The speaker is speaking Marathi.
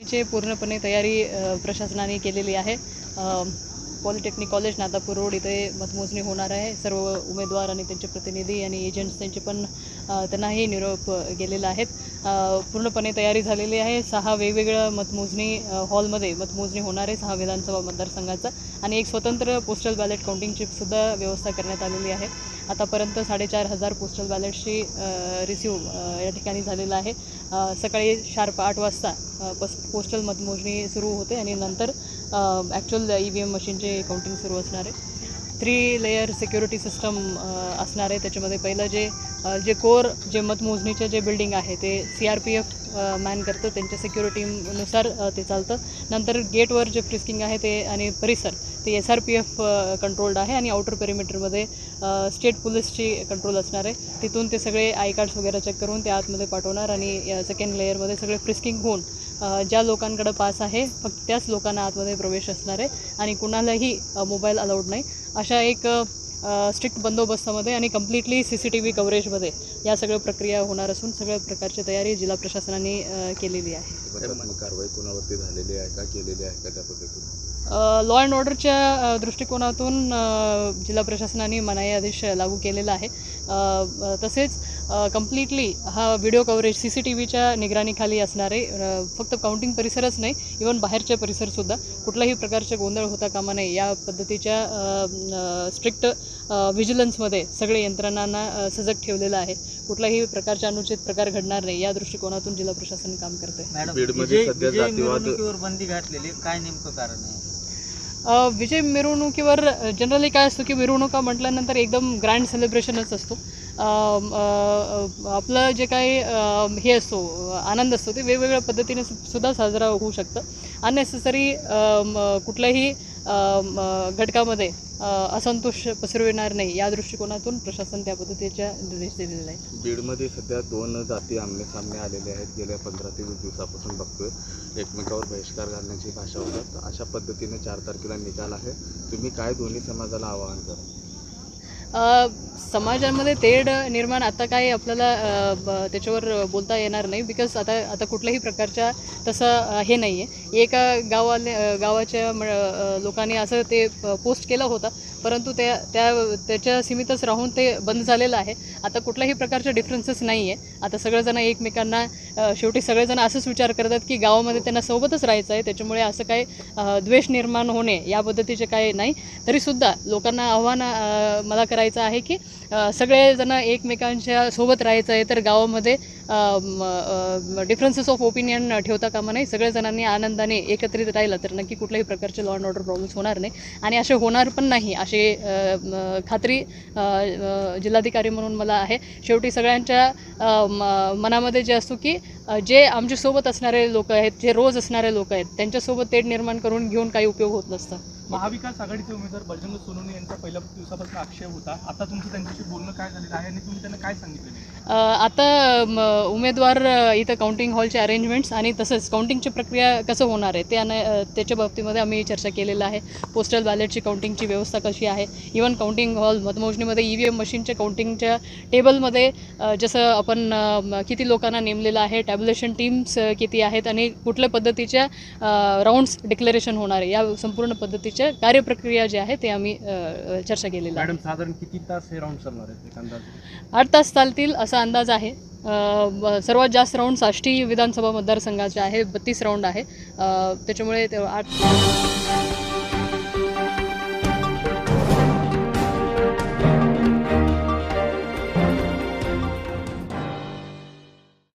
ची पूर्णपणे तयारी प्रशासनाने केलेली आहे. पॉलिटेक्निक कॉलेज नातापूर रोड इथे मतमोजणी होणार आहे. सर्व उमेदवार आणि त्यांचे प्रतिनिधी आणि एजंट्स त्यांचे पण त्यांनाही निरोप गेलेला आहेत. पूर्णपणे तयारी झालेली आहे. सहा वेगवेगळ्या मतमोजणी हॉलमध्ये मतमोजणी होणार आहे सहा विधानसभा मतदारसंघाचा. आणि एक स्वतंत्र पोस्टल बॅलेट काउंटिंगची सुद्धा व्यवस्था करण्यात आलेली आहे. आतापर्यंत साडेचार हजार पोस्टल बॅलेटची रिसिव्ह या ठिकाणी झालेलं आहे. सकाळी शार्प आठ वाजता पस पोस्टल मतमोजणी सुरू होते आणि नंतर ॲक्च्युअल ई व्ही एम मशीनचे काउंटिंग सुरू असणार आहे. थ्री लेयर सिक्युरिटी सिस्टम असणार आहे. त्याच्यामध्ये पहिलं जे जे कोर जे मतमोजणीचे जे बिल्डिंग आहे ते C R P F man करतं. त्यांच्या सिक्युरिटीनुसार ते चालतं. नंतर गेटवर जे फ्रिस्किंग आहे ते आणि परिसर. ते S R P F controlled आहे आणि आउटर पेरिमीटरमध्ये स्टेट पोलीसची कंट्रोल असणार आहे. तिथून ते सगळे आय कार्ड्स वगैरे चेक करून ते आतमध्ये पाठवणार आणि सेकंड लेअरमध्ये सगळे फ्रिस्किंग होऊन ज्या लोकांकडं पास आहे फक्त त्याच लोकांना आतमध्ये प्रवेश असणार आहे आणि कुणालाही मोबाईल अलाउड नाही. अशा एक स्ट्रिक्ट बंदोबस्तामध्ये आणि completely C C T V कव्हरेजमध्ये या सगळ्या प्रक्रिया होणार असून सगळ्या प्रकारची तयारी जिल्हा प्रशासनाने केलेली आहे. कारवाई कोणावरती झालेली आहे का? केलेली आहे का त्या पद्धतीने? लॉ अँड ऑर्डरच्या दृष्टिकोनातून जिल्हा प्रशासनाने मनाई आदेश लागू केलेला आहे. तसेच कम्प्लिटली हा video coverage C C T व्हीच्या निगराणीखाली असणार फक्त काउंटिंग परिसरच नाही इवन बाहेरचे परिसरसुद्धा कुठल्याही प्रकारचे गोंधळ होता कामा नये. या पद्धतीच्या स्ट्रिक्ट व्हिजिलन्समध्ये सगळे यंत्रणांना सजग ठेवलेलं आहे. कुठल्याही प्रकारचे अनुचित प्रकार घडणार नाही. या दृष्टिकोनातून जिल्हा प्रशासन काम करते बंदी घातलेली काय नेमकं कारण आहे? विजय मिरवणुकीवर जनरली काय असतो की मिरवणुका म्हटल्यानंतर एकदम ग्रँड सेलिब्रेशनच असतो. आपलं जे काही हे असतो आनंद असतो ते वेगवेगळ्या पद्धतीने सुद्धा साजरा होऊ शकतं. अननेसेसरी कुठल्याही घटकामध्ये असंतोष पसरविणार नाही. या दृष्टिकोनातून प्रशासन त्या पद्धतीच्या निर्देश दिलेले आहेत. बीडमध्ये सध्या दोन जाती आमने सामने आलेले आहेत. गेल्या पंधरा ते वीस दिवसापासून बघतोय एकमेकावर बहिष्कार घालण्याची भाषा होतात. अशा पद्धतीने चार तारखेला निकाल आहे. तुम्ही काय दोन्ही समाजाला आवाहन करा? समाजामध्ये तेढ निर्माण आता काय आपल्याला ब- त्याच्यावर बोलता येणार नाही बिकॉज आता आता कुठल्याही प्रकारच्या तसं हे नाही आहे एका गावाले गावाच्या म- लोकांनी असं ते पोस्ट केलं होतं. परंतु त्या त्या त्याच्या सीमितच राहून ते बंद झालेलं आहे. आता कुठल्याही प्रकारचे डिफरन्सेस नाही आहे आता सगळेजण एकमेकांना शेवटी सगळेजण असंच विचार करतात की गावामध्ये त्यांना सोबतच राहायचं आहे. त्याच्यामुळे असं काही द्वेष निर्माण होणे या पद्धतीचे काय नाही. तरीसुद्धा लोकांना आव्हान मला करायचं आहे की सगळेजण एकमेकांच्या सोबत राहायचं आहे. तर गावामध्ये डिफरन्सेस ऑफ ओपिनियन ठेवता कामा नाही सगळेजणांनी आनंदाने एकत्रित राहिलं तर नक्की कुठल्याही प्रकारचे लॉ अँड ऑर्डर प्रॉब्लेम्स होणार नाही. आणि असे होणार पण नाही असे खात्री जिल्हाधिकारी म्हणून मला आहे. शेवटी सगळ्यांच्या म- मनामध्ये जे असतो की जे आमच्यासोबत असणारे लोक आहेत जे रोज असणारे लोक आहेत त्यांच्यासोबत तेढ निर्माण करून घेऊन काही उपयोग होत नसतं. महाविकास आघाडीचे उमेदवार बजरंग सोनवणे यांचा पहिल्या दिवसापासून आक्षेप होता. आता तुमचं त्यांच्याशी बोलणं काय झालेलं आहे आणि तुम्ही त्यांना काय सांगितलं आता म, उमेदवार इथं काउंटिंग हॉलचे अरेंजमेंट्स आणि तसंच काउंटिंगची प्रक्रिया कसं होणार आहे ते त्याच्या बाबतीमध्ये आम्ही चर्चा केलेलं आहे. पोस्टल बॅलेटची काउंटिंगची व्यवस्था कशी आहे इवन काउंटिंग हॉल मतमोजणीमध्ये ई व्ही एम मशीनच्या काउंटिंगच्या टेबलमध्ये जसं आपण किती लोकांना नेमलेलं आहे टॅब्युलेशन टीम्स किती आहेत आणि कुठल्या पद्धतीच्या राऊंड्स डिक्लेरेशन होणार आहे या संपूर्ण पद्धतीच्या कार्यप्रक्रिया जे आहे ते आम्ही चर्चा केलेलं आहे. साधारण किती तास हे राऊंड चालणार आहेत आठ तास चालतील असा अंदाज आहे. सर्वात जास्त राऊंड साष्टी विधानसभा मतदारसंघाचे आहे बत्तीस राऊंड आहे. त्याच्यामुळे ते आठ